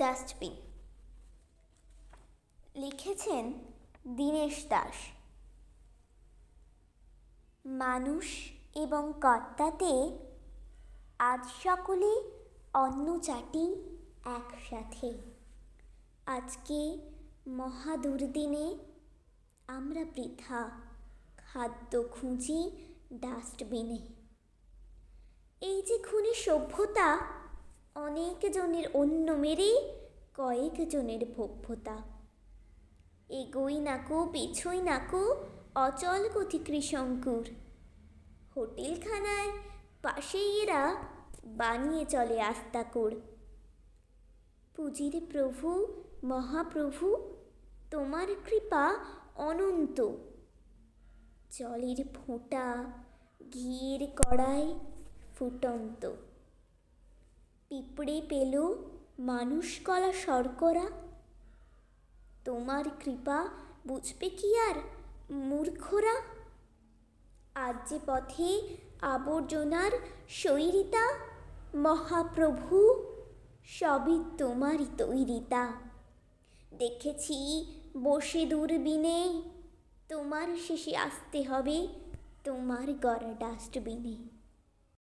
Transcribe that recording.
Dustbin. লিখেছেন দীনেশ দাস। মানুষ এবং কর্তাতে আজ সকলে অন্য চাটি একসাথে। আজকে মহাদুর্দিনে আমরা বৃথা খাদ্য খুঁজি ডাস্টবিনে। এই যে খুনি সভ্যতা অনেক জনের অন্য মেরে কয়েক জনের ভব্যতা এগোই নাকো পিছুই নাকো অচল গতি কৃষঙ্কুর হোটেলখানায় পাশেই এরা বানিয়ে চলে আস্তাকুর। পুজির প্রভু, মহাপ্রভু, তোমার কৃপা অনন্ত। জলের ফোঁটা ঘিয়ের কড়াই ফুটন্ত। পিঁপড়ে পেল, মানুষ কলা শর্করা। তোমার কৃপা বুঝবে কি আর, মূর্খরা? আজ যে পথে আবর্জনার শৈরিতা মহাপ্রভু, সবই তোমারই তৈরিতা। দেখেছি বসে দূরবীনে, তোমার শেষে আসতে হবে তোমার গড়া ডাস্টবিনে।